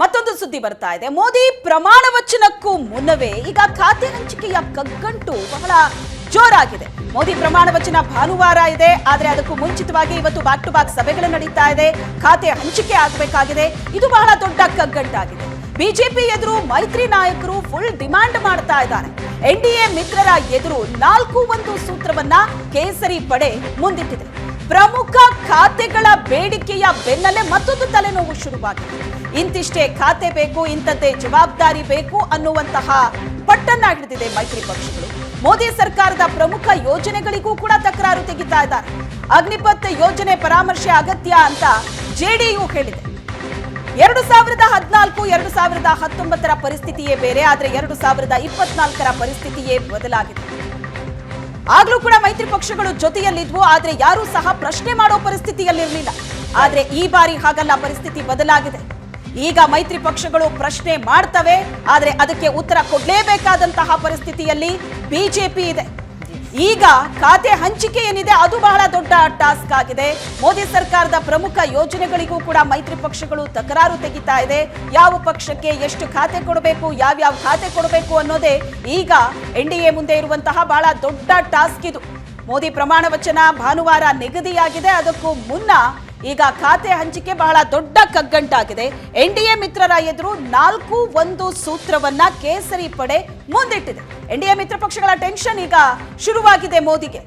ಮತ್ತೊಂದು ಸುದ್ದಿ ಬರ್ತಾ ಇದೆ. ಮೋದಿ ಪ್ರಮಾಣ ವಚನಕ್ಕೂ ಮುನ್ನವೇ ಈಗ ಖಾತೆ ಹಂಚಿಕೆಯ ಕಗ್ಗಂಟು ಬಹಳ ಜೋರಾಗಿದೆ. ಮೋದಿ ಪ್ರಮಾಣ ವಚನ ಭಾನುವಾರ ಇದೆ, ಆದರೆ ಅದಕ್ಕೂ ಮುಂಚಿತವಾಗಿ ಇವತ್ತು ಬ್ಯಾಕ್ ಟು ಬ್ಯಾಕ್ ಸಭೆಗಳು ನಡೀತಾ ಇದೆ. ಖಾತೆ ಹಂಚಿಕೆ ಆಗಬೇಕಾಗಿದೆ. ಇದು ಬಹಳ ದೊಡ್ಡ ಕಗ್ಗಂಟಾಗಿದೆ. ಬಿಜೆಪಿ ಎದುರು ಮೈತ್ರಿ ನಾಯಕರು ಫುಲ್ ಡಿಮಾಂಡ್ ಮಾಡ್ತಾ ಇದ್ದಾರೆ. ಎ ಮಿತ್ರರ ಎದುರು ನಾಲ್ಕು ಒಂದು ಸೂತ್ರವನ್ನ ಕೇಸರಿ ಪಡೆ ಮುಂದಿಟ್ಟಿದೆ. ಪ್ರಮುಖ ಖಾತೆಗಳ ಬೇಡಿಕೆಯ ಬೆನ್ನಲ್ಲೇ ಮತ್ತೊಂದು ತಲೆನೋವು ಶುರುವಾಗಿದೆ. ಇಂತಿಷ್ಟೇ ಖಾತೆ ಬೇಕು, ಇಂಥದ್ದೇ ಜವಾಬ್ದಾರಿ ಬೇಕು ಅನ್ನುವಂತಹ ಪಟ್ಟನ್ನ ಮೈತ್ರಿ ಪಕ್ಷಗಳು. ಮೋದಿ ಸರ್ಕಾರದ ಪ್ರಮುಖ ಯೋಜನೆಗಳಿಗೂ ಕೂಡ ತಕರಾರು ತೆಗಿತಾ ಇದ್ದಾರೆ. ಅಗ್ನಿಪಥ್ ಯೋಜನೆ ಪರಾಮರ್ಶೆ ಅಗತ್ಯ ಅಂತ ಜೆಡಿಯು ಹೇಳಿದೆ. ಎರಡು ಸಾವಿರದ ಹದಿನಾಲ್ಕು, ಎರಡು ಸಾವಿರದ ಹತ್ತೊಂಬತ್ತರ ಪರಿಸ್ಥಿತಿಯೇ ಬೇರೆ, ಆದರೆ ಎರಡು ಸಾವಿರದ ಇಪ್ಪತ್ನಾಲ್ಕರ ಪರಿಸ್ಥಿತಿಯೇ ಬದಲಾಗಿದೆ. ಆಗ್ಲೂ ಕೂಡ ಮೈತ್ರಿ ಪಕ್ಷಗಳು ಜೊತೆಯಲ್ಲಿದ್ವು, ಆದ್ರೆ ಯಾರೂ ಸಹ ಪ್ರಶ್ನೆ ಮಾಡೋ ಪರಿಸ್ಥಿತಿಯಲ್ಲಿರಲಿಲ್ಲ. ಆದ್ರೆ ಈ ಬಾರಿ ಹಾಗಲ್ಲ, ಪರಿಸ್ಥಿತಿ ಬದಲಾಗಿದೆ. ಈಗ ಮೈತ್ರಿ ಪಕ್ಷಗಳು ಪ್ರಶ್ನೆ ಮಾಡ್ತವೆ, ಆದ್ರೆ ಅದಕ್ಕೆ ಉತ್ತರ ಕೊಡಲೇಬೇಕಾದಂತಹ ಪರಿಸ್ಥಿತಿಯಲ್ಲಿ ಬಿಜೆಪಿ ಇದೆ. ಈಗ ಖಾತೆ ಹಂಚಿಕೆ ಏನಿದೆ, ಅದು ಬಹಳ ದೊಡ್ಡ ಟಾಸ್ಕ್ ಆಗಿದೆ. ಮೋದಿ ಸರ್ಕಾರದ ಪ್ರಮುಖ ಯೋಜನೆಗಳಿಗೂ ಕೂಡ ಮೈತ್ರಿ ಪಕ್ಷಗಳು ತಕರಾರು ತೆಗಿತಾ ಇದೆ. ಯಾವ ಪಕ್ಷಕ್ಕೆ ಎಷ್ಟು ಖಾತೆ ಕೊಡಬೇಕು, ಯಾವ್ಯಾವ ಖಾತೆ ಕೊಡಬೇಕು ಅನ್ನೋದೇ ಈಗ ಎನ್ ಡಿ ಎ ಮುಂದೆ ಇರುವಂತಹ ಬಹಳ ದೊಡ್ಡ ಟಾಸ್ಕ್ ಇದು. ಮೋದಿ ಪ್ರಮಾಣ ವಚನ ಭಾನುವಾರ ನಿಗದಿಯಾಗಿದೆ. ಅದಕ್ಕೂ ಮುನ್ನ ಈಗ ಖಾತೆ ಹಂಚಿಕೆ ಬಹಳ ದೊಡ್ಡ ಕಗ್ಗಂಟಾಗಿದೆ. ಎನ್ ಡಿ ಎ ಮಿತ್ರರ ಎದುರು ನಾಲ್ಕು ಒಂದು ಸೂತ್ರವನ್ನ ಕೇಸರಿ ಪಡೆ ಮುಂದಿಟ್ಟಿದೆ. ಎನ್ ಡಿ ಎ ಮಿತ್ರ ಪಕ್ಷಗಳ ಟೆನ್ಷನ್ ಈಗ ಶುರುವಾಗಿದೆ ಮೋದಿಗೆ.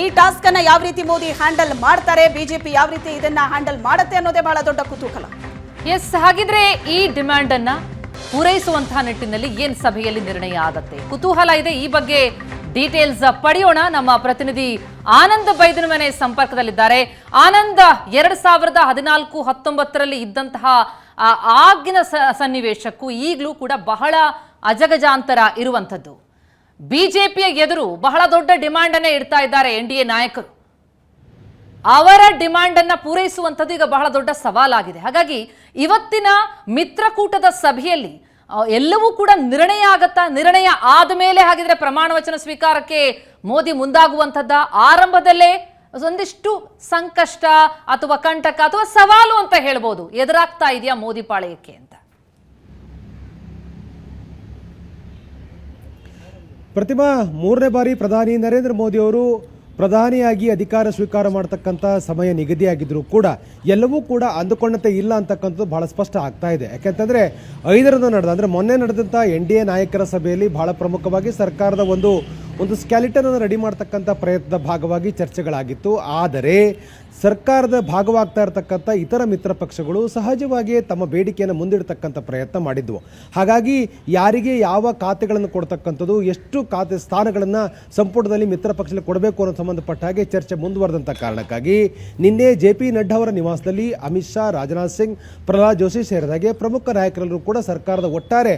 ಈ ಟಾಸ್ಕ್ ಅನ್ನ ಯಾವ ರೀತಿ ಮೋದಿ ಹ್ಯಾಂಡಲ್ ಮಾಡ್ತಾರೆ, ಬಿಜೆಪಿ ಯಾವ ರೀತಿ ಇದನ್ನ ಹ್ಯಾಂಡಲ್ ಮಾಡುತ್ತೆ ಅನ್ನೋದೇ ಬಹಳ ದೊಡ್ಡ ಕುತೂಹಲ. ಎಸ್, ಹಾಗಿದ್ರೆ ಈ ಡಿಮ್ಯಾಂಡ್ ಅನ್ನ ಪೂರೈಸುವಂತಹ ನಿಟ್ಟಿನಲ್ಲಿ ಏನ್ ಸಭೆಯಲ್ಲಿ ನಿರ್ಣಯ ಆಗತ್ತೆ? ಕುತೂಹಲ ಇದೆ ಈ ಬಗ್ಗೆ ಡೀಟೇಲ್ಸ್ ಪಡೆಯೋಣ. ನಮ್ಮ ಪ್ರತಿನಿಧಿ ಆನಂದ್ ಬೈದನ ಮನೆ ಸಂಪರ್ಕದಲ್ಲಿದ್ದಾರೆ. ಆನಂದ, ಎರಡ್ ಸಾವಿರದ ಹದಿನಾಲ್ಕು, ಹತ್ತೊಂಬತ್ತರಲ್ಲಿ ಇದ್ದಂತಹ ಆಗಿನ ಸನ್ನಿವೇಶಕ್ಕೂ ಈಗಲೂ ಕೂಡ ಬಹಳ ಅಜಗಜಾಂತರ ಇರುವಂಥದ್ದು. ಬಿಜೆಪಿಯ ಎದುರು ಬಹಳ ದೊಡ್ಡ ಡಿಮಾಂಡ್ ಅನ್ನೇ ಇಡ್ತಾ ಇದ್ದಾರೆ ಎನ್ ಡಿ ಎ ನಾಯಕರು. ಅವರ ಡಿಮಾಂಡ್ ಅನ್ನ ಪೂರೈಸುವಂಥದ್ದು ಈಗ ಬಹಳ ದೊಡ್ಡ ಸವಾಲಾಗಿದೆ. ಹಾಗಾಗಿ ಇವತ್ತಿನ ಮಿತ್ರಕೂಟದ ಸಭೆಯಲ್ಲಿ ಎಲ್ಲವೂ ಕೂಡ ನಿರ್ಣಯ ಆಗತ್ತಾ ನಿರ್ಣಯ ಆದ ಮೇಲೆ ಹಾಗಿದ್ರೆ ಪ್ರಮಾಣ ವಚನ ಸ್ವೀಕಾರಕ್ಕೆ ಮೋದಿ ಮುಂದಾಗುವಂಥದ್ದ ಆರಂಭದಲ್ಲೇ ಒಂದಿಷ್ಟು ಸಂಕಷ್ಟ ಅಥವಾ ಕಂಟಕ ಅಥವಾ ಸವಾಲು ಅಂತ ಹೇಳ್ಬೋದು. ಎದುರಾಗ್ತಾ ಇದೆಯಾ ಮೋದಿ ಪಾಳಯಕ್ಕೆ ಅಂತ? ಪ್ರತಿಮಾ ಮೂರನೇ ಬಾರಿ ಪ್ರಧಾನಿ ನರೇಂದ್ರ ಮೋದಿ ಅವರು ಪ್ರಧಾನಿಯಾಗಿ ಅಧಿಕಾರ ಸ್ವೀಕಾರ ಮಾಡತಕ್ಕಂಥ ಸಮಯ ನಿಗದಿಯಾಗಿದ್ದರೂ ಕೂಡ ಎಲ್ಲವೂ ಕೂಡ ಅಂದುಕೊಂಡಂತೆ ಇಲ್ಲ ಅಂತಕ್ಕಂಥದ್ದು ಬಹಳ ಸ್ಪಷ್ಟ ಆಗ್ತಾ ಇದೆ. ಯಾಕೆಂತಂದರೆ ಐದರಂದು ನಡೆದ, ಅಂದರೆ ಮೊನ್ನೆ ನಡೆದಂಥ ಎನ್ ಡಿ ಎ ನಾಯಕರ ಸಭೆಯಲ್ಲಿ ಬಹಳ ಪ್ರಮುಖವಾಗಿ ಸರ್ಕಾರದ ಒಂದು ಒಂದು ಸ್ಕ್ಯಾಲಿಟನ್ ಅನ್ನು ರೆಡಿ ಮಾಡ್ತಕ್ಕಂಥ ಪ್ರಯತ್ನದ ಭಾಗವಾಗಿ ಚರ್ಚೆಗಳಾಗಿತ್ತು. ಆದರೆ ಸರ್ಕಾರದ ಭಾಗವಾಗ್ತಾ ಇರತಕ್ಕಂಥ ಇತರ ಮಿತ್ರ ಪಕ್ಷಗಳು ಸಹಜವಾಗಿಯೇ ತಮ್ಮ ಬೇಡಿಕೆಯನ್ನು ಮುಂದಿಡ್ತಕ್ಕಂಥ ಪ್ರಯತ್ನ ಮಾಡಿದ್ವು. ಹಾಗಾಗಿ ಯಾರಿಗೆ ಯಾವ ಖಾತೆಗಳನ್ನು ಕೊಡ್ತಕ್ಕಂಥದ್ದು, ಎಷ್ಟು ಖಾತೆ ಸ್ಥಾನಗಳನ್ನು ಸಂಪುಟದಲ್ಲಿ ಮಿತ್ರ ಪಕ್ಷದಲ್ಲಿ ಕೊಡಬೇಕು ಅನ್ನೋ ಸಂಬಂಧಪಟ್ಟ ಹಾಗೆ ಚರ್ಚೆ ಮುಂದುವರೆದಂಥ ಕಾರಣಕ್ಕಾಗಿ ನಿನ್ನೆ ಜೆ ಪಿ ನಡ್ಡಾ ಅವರ ನಿವಾಸದಲ್ಲಿ ಅಮಿತ್ ಶಾ, ರಾಜನಾಥ್ ಸಿಂಗ್, ಪ್ರಹ್ಲಾದ್ ಜೋಶಿ ಸೇರಿದಾಗೆ ಪ್ರಮುಖ ನಾಯಕರೆಲ್ಲರೂ ಕೂಡ ಸರ್ಕಾರದ ಒಟ್ಟಾರೆ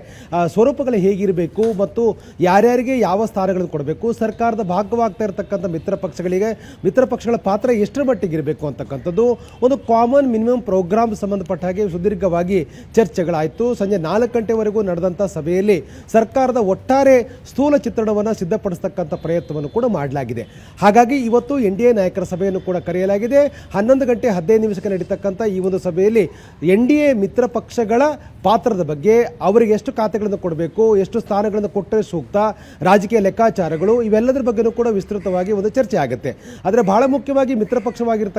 ಸ್ವರೂಪಗಳು ಹೇಗಿರಬೇಕು ಮತ್ತು ಯಾರ್ಯಾರಿಗೆ ಯಾವ ಸ್ಥಾನಗಳನ್ನು ಕೊಡಬೇಕು, ಸರ್ಕಾರದ ಭಾಗವಾಗ್ತಾ ಇರತಕ್ಕಂಥ ಮಿತ್ರ ಪಕ್ಷಗಳಿಗೆ, ಮಿತ್ರ ಪಕ್ಷಗಳ ಪಾತ್ರ ಎಷ್ಟರ ಮಟ್ಟಿಗೆ ಇರಬೇಕು ಅಂತಕ್ಕಂಥದ್ದು ಒಂದು ಕಾಮನ್ ಮಿನಿಮಮ್ ಪ್ರೋಗ್ರಾಮ್ ಸಂಬಂಧಪಟ್ಟ ಹಾಗೆ ಸುದೀರ್ಘವಾಗಿ ಚರ್ಚೆಗಳಾಯಿತು. ಸಂಜೆ ನಾಲ್ಕು ಗಂಟೆವರೆಗೂ ನಡೆದಂಥ ಸಭೆಯಲ್ಲಿ ಸರ್ಕಾರದ ಒಟ್ಟಾರೆ ಸ್ಥೂಲ ಚಿತ್ರಣವನ್ನು ಸಿದ್ಧಪಡಿಸ್ತಕ್ಕಂಥ ಪ್ರಯತ್ನವನ್ನು ಕೂಡ ಮಾಡಲಾಗಿದೆ. ಹಾಗಾಗಿ ಇವತ್ತು ಎನ್ ಡಿ ನಾಯಕರ ಸಭೆಯನ್ನು ಕೂಡ ಕರೆಯಲಾಗಿದೆ. ಹನ್ನೊಂದು ಗಂಟೆ ಹದಿನೈದು ನಿಮಿಷಕ್ಕೆ ನಡೀತಕ್ಕಂಥ ಈ ಒಂದು ಸಭೆಯಲ್ಲಿ ಎನ್ ಡಿ ಮಿತ್ರ ಪಕ್ಷಗಳ ಪಾತ್ರದ ಬಗ್ಗೆ ಅವರಿಗೆ ಎಷ್ಟು ಖಾತೆಗಳನ್ನು ಕೊಡಬೇಕು, ಎಷ್ಟು ಸ್ಥಾನಗಳನ್ನು ಕೊಟ್ಟರೆ ಸೂಕ್ತ, ರಾಜಕೀಯ ಲೆಕ್ಕಾಚಾರಗಳು ಇವೆಲ್ಲದರ ಬಗ್ಗೆನೂ ಕೂಡ ವಿಸ್ತೃತವಾಗಿ ಒಂದು ಚರ್ಚೆ ಆಗುತ್ತೆ. ಆದರೆ ಬಹಳ ಮುಖ್ಯವಾಗಿ ಮಿತ್ರ ಪಕ್ಷವಾಗಿರ್ತಕ್ಕಂಥ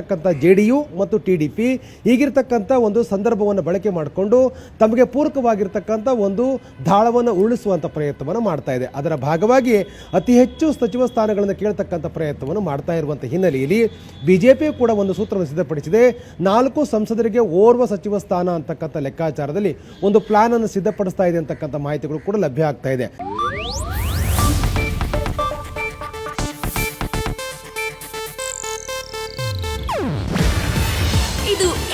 ಜೆ ಡಿ ಯು ಮತ್ತು ಟಿ ಡಿ ಪಿ ಈಗಿರ್ತಕ್ಕಂಥ ಒಂದು ಸಂದರ್ಭವನ್ನು ಬಳಕೆ ಮಾಡಿಕೊಂಡು ತಮಗೆ ಪೂರಕವಾಗಿರ್ತಕ್ಕಂಥ ಒಂದು ದಾಳವನ್ನು ಉರುಳಿಸುವಂಥ ಪ್ರಯತ್ನವನ್ನು ಮಾಡ್ತಾ ಇದೆ. ಅದರ ಭಾಗವಾಗಿ ಅತಿ ಹೆಚ್ಚು ಸಚಿವ ಸ್ಥಾನಗಳನ್ನು ಕೇಳ್ತಕ್ಕಂಥ ಪ್ರಯತ್ನವನ್ನು ಮಾಡ್ತಾ ಇರುವಂಥ ಹಿನ್ನೆಲೆಯಲ್ಲಿ ಬಿಜೆಪಿ ಕೂಡ ಒಂದು ಸೂತ್ರವನ್ನು ಸಿದ್ಧಪಡಿಸಿದೆ. ನಾಲ್ಕು ಸಂಸದರಿಗೆ ಓರ್ವ ಸಚಿವ ಸ್ಥಾನ ಅಂತಕ್ಕಂಥ ಲೆಕ್ಕಾಚಾರದಲ್ಲಿ ಒಂದು ಪ್ಲಾನ್ ಅನ್ನು ಸಿದ್ಧಪಡಿಸ್ತಾ ಇದೆ ಅಂತಕ್ಕಂಥ ಮಾಹಿತಿಗಳು ಕೂಡ ಲಭ್ಯ ಆಗ್ತಾ ಇದೆ.